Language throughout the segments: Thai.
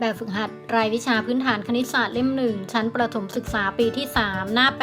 แบบฝึกหัด รายวิชาพื้นฐานคณิตศาสตร์เล่มหนึ่งชั้นประถมศึกษาปีที่ 3 หน้า 87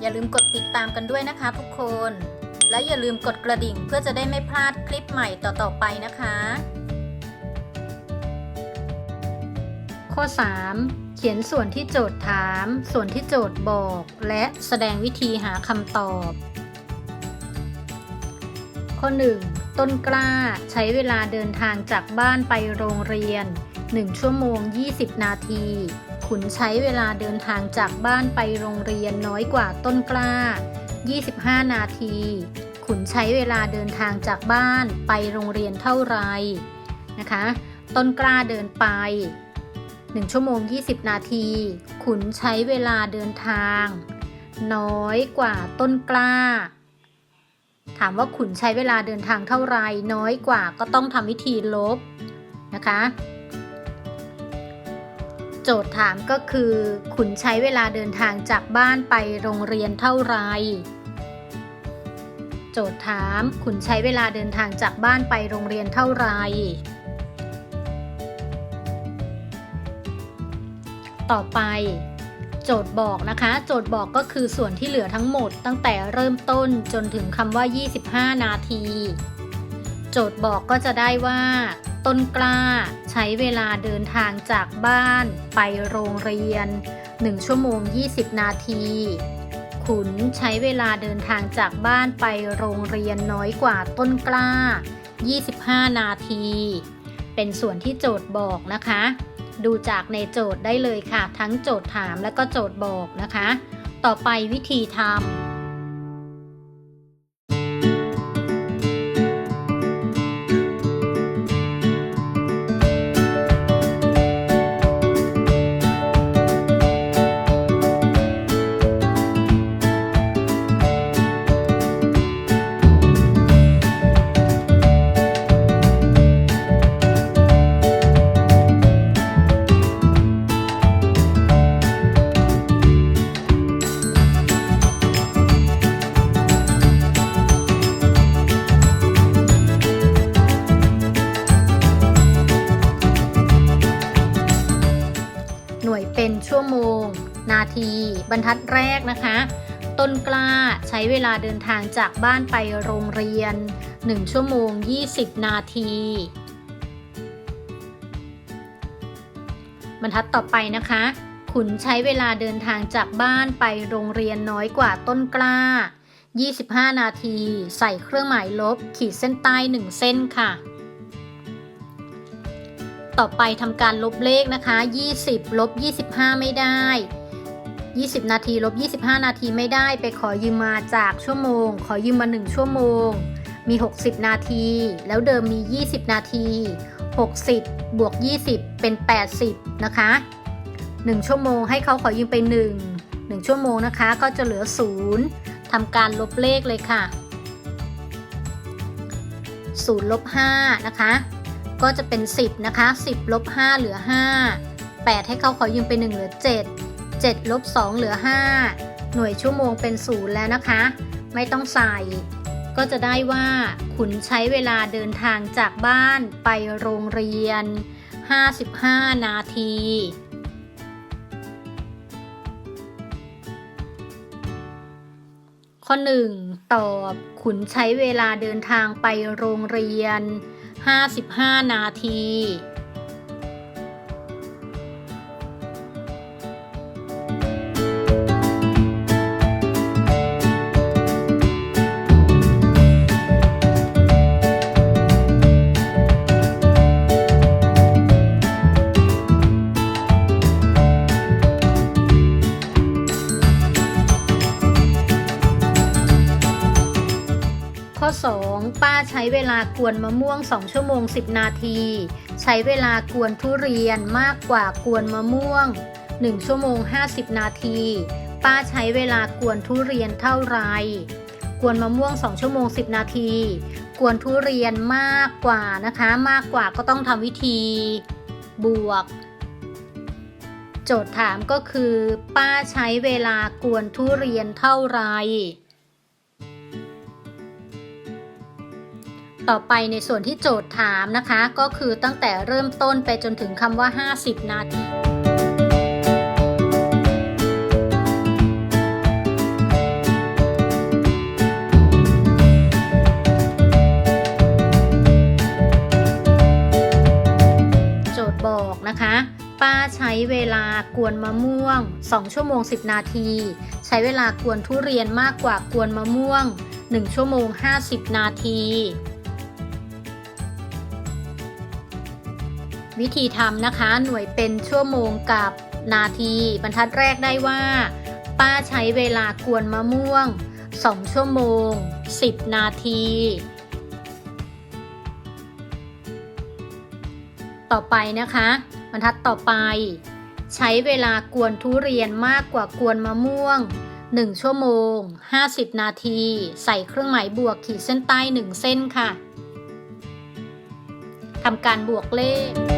อย่าลืมกดติดตามกันด้วยนะคะทุกคน และอย่าลืมกดกระดิ่งเพื่อจะได้ไม่พลาดคลิปใหม่ต่อๆไปนะคะ ข้อ 3 เขียนส่วนที่โจทย์ถาม ส่วนที่โจทย์บอก และแสดงวิธีหาคำตอบ ข้อ 1 ต้นกล้าใช้เวลาเดินทางจากบ้านไปโรงเรียน 1 ชั่วโมง 20 นาที ขุนใช้เวลาเดินทางจากบ้านไปโรงเรียนน้อยกว่าต้นกล้า 25 นาที ขุนใช้เวลาเดินทางจากบ้านไปโรงเรียนเท่าไหร่นะคะ ต้นกล้าเดินไป 1 ชั่วโมง 20 นาที ขุนใช้เวลาเดินทาง น้อยกว่าต้นกล้า ถามว่าขุนใช้เวลาเดินทางเท่าไรน้อยกว่าก็ต้องทำวิธีลบนะคะ โจทย์ถามก็คือ ขุนใช้เวลาเดินทางจากบ้านไปโรงเรียนเท่าไร โจทย์ถามขุนใช้เวลาเดินทางจากบ้านไปโรงเรียนเท่าไรต่อไป โจทย์บอกนะคะ โจทย์บอกก็คือส่วนที่เหลือทั้งหมด ตั้งแต่เริ่มต้นจนถึงคำว่า 25 นาที โจทย์บอกก็จะได้ว่า ต้นกล้าใช้เวลาเดินทางจากบ้าน ไปโรงเรียน 1 ชั่วโมง 20 นาที ขุนใช้เวลาเดินทางจากบ้านไปโรงเรียนน้อยกว่าต้นกล้า 25 นาที เป็นส่วนที่โจทย์บอกนะคะ ดูจากในโจทย์ได้เลยค่ะ ทั้งโจทย์ถามและก็โจทย์บอกนะคะ ต่อไปวิธีทำ หน่วยเป็นชั่วโมง นาที บรรทัดแรกนะคะ ต้นกล้าใช้เวลาเดินทางจากบ้านไปโรงเรียน 1 ชั่วโมง 20 นาที บรรทัดต่อไปนะคะ ขุนใช้เวลาเดินทางจากบ้านไปโรงเรียนน้อยกว่าต้นกล้า 25 นาที ใส่เครื่องหมายลบขีดเส้นใต้ 1 เส้นค่ะ ต่อไปทำการลบเลขนะคะ 20ลบ25 ไม่ได้ 20 นาทีลบ25 นาทีไม่ได้ ไปขอยืมมาจากชั่วโมง ขอยืมมา 1 ชั่วโมง มี 60 นาที แล้วเดิมมี 20 นาที 60 บวก 20 เป็น 80 นะคะ 1 ชั่วโมงให้เขาขอยืมไป 1 1 ชั่วโมงนะคะ ก็จะเหลือ 0 ทำการลบเลขเลยค่ะ0ลบ5นะคะ ก็จะเป็น 10 นะคะ 10ลบ5เหลือ 5 8 ให้เขาขอยืมไป 1 เหลือ 7 7ลบ2เหลือ 5 หน่วยชั่วโมงเป็น 0 แล้วนะคะ ไม่ต้องใส่ ก็จะได้ว่าขุนใช้เวลาเดินทางจากบ้านไปโรงเรียน 55 นาทีข้อ 1 ตอบขุนใช้เวลาเดินทางไปโรงเรียน 55 นาที ข้อ 2 ป้าใช้เวลากวนมะม่วง 2 ชั่วโมง 10 นาที ใช้เวลากวนทุเรียนมากกว่ากวนมะม่วง 1 ชั่วโมง 50 นาที ป้าใช้เวลากวนทุเรียนเท่าไหรกวนมะม่วง 2 ชั่วโมง 10 นาที กวนทุเรียนมากกว่านะคะ มากกว่าก็ต้องทำวิธีบวก โจทย์ถามก็คือ ป้าใช้เวลากวนทุเรียนเท่าไหร ต่อไปในส่วนที่โจทย์ถามนะคะ ก็คือตั้งแต่เริ่มต้นไปจนถึงคำว่า 50 นาทีโจทย์บอกนะคะ ป้าใช้เวลากวนมะม่วง 2 ชั่วโมง 10 นาที ใช้เวลากวนทุเรียนมากกว่ากวนมะม่วง 1 ชั่วโมง 50 นาที วิธีทำนะคะ หน่วยเป็นชั่วโมงกับนาที บรรทัดแรกได้ว่า ป้าใช้เวลากวนมะม่วง 2 ชั่วโมง 10 นาที ต่อไปนะคะ บรรทัดต่อไป ใช้เวลากวนทุเรียนมากกว่ากวนมะม่วง 1 ชั่วโมง 50 นาที ใส่เครื่องหมายบวกขีดเส้นใต้ 1 เส้นค่ะทำการบวกเลข